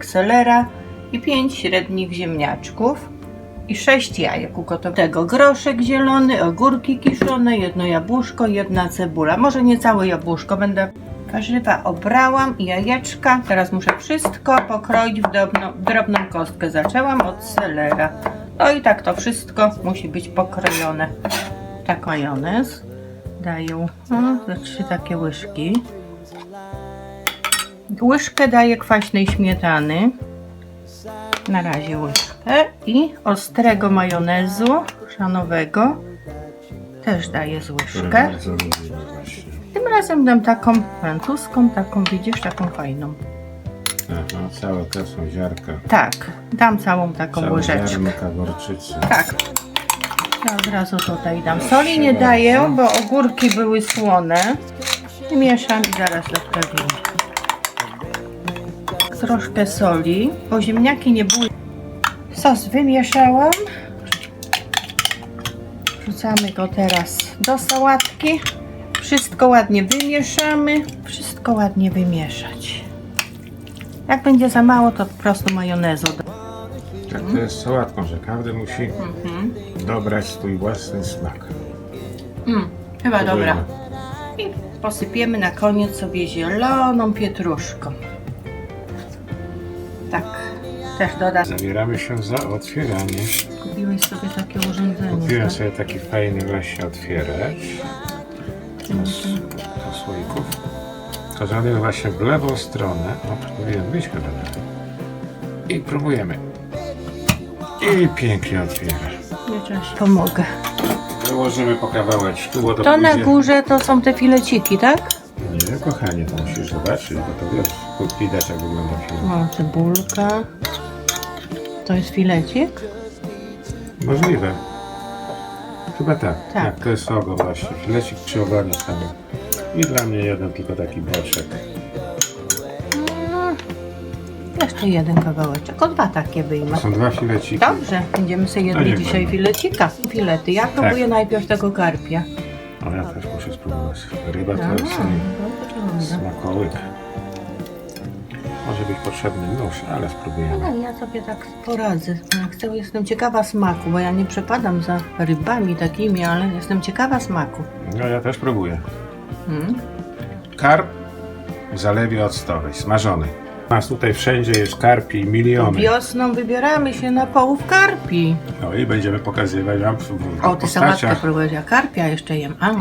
selera i 5 średnich ziemniaczków i 6 jajek ugotowanego. Groszek zielony, ogórki kiszone, jedno jabłuszko, jedna cebula. Może nie całe jabłuszko, będę warzywa obrałam i jajeczka. Teraz muszę wszystko pokroić w drobną, drobną kostkę. Zaczęłam od selera. No i tak to wszystko musi być pokrojone. Tak majonez. Daję no, trzy takie łyżki. Łyżkę daję kwaśnej śmietany. Na razie łyżkę. I ostrego majonezu szanowego. Też daję z łyżkę. Lubimy właśnie. Tym razem dam taką francuską, taką widzisz, taką fajną. Aha, całe to są ziarka. Tak, dam całą taką Całe łyżeczkę. ziarnka gorczycy. Tak. Ja od razu tutaj dam. Soli nie daję, bo ogórki były słone. I mieszam i zaraz doprawimy. Troszkę soli, bo ziemniaki nie były. Sos wymieszałam. Wrzucamy go teraz do sałatki. Wszystko ładnie wymieszamy. Wszystko ładnie wymieszać. Jak będzie za mało, to po prostu majonezu. Tak to jest z sałatką, że każdy musi Mhm. dobrać swój własny smak. Mm, chyba dobra. Próbujemy. I posypiemy na koniec sobie zieloną pietruszką. Tak, też dodam. Zabieramy się za otwieranie. Kupiłeś sobie takie urządzenie. Kupiłem tak? sobie taki fajny właśnie otwieracz do słoików. To zrobię właśnie w lewą stronę. O, powinien być chyba. I próbujemy. I pięknie otwiera. Ja ci pomogę. Wyłożymy po kawałeczku, bo to, To na górze to są te fileciki, tak? Nie, kochanie, to musisz zobaczyć, bo to wiesz, widać jak wygląda film. O, cebulka. To jest filecik? Możliwe. Chyba tak. Tak. Tak, to jest ogo właśnie. Filecik przy ogonie samym. I dla mnie jeden tylko taki boczek. Mm, Jeszcze jeden kawałeczek. O dwa takie wyjmę. są dwa fileciki. Dobrze, będziemy sobie jedli niech dzisiaj będą. filecika. Filety. Ja próbuję najpierw tego karpia. O, ja też muszę spróbować. Ryba to A, jest sobie dobrze. smakołyk. Może być potrzebny nóż, ale spróbujemy. No, ja sobie tak poradzę. Chcę, jestem ciekawa smaku, bo ja nie przepadam za rybami takimi, ale jestem ciekawa smaku. No ja też próbuję. Mm. Karp w zalewie octowej, smażony. U nas tutaj wszędzie jest karpi miliony. Wiosną wybieramy się na połów karpi. No i będziemy pokazywać wam w, w O, ty sałatkę postaciach. ja karpia jeszcze jem. A, O,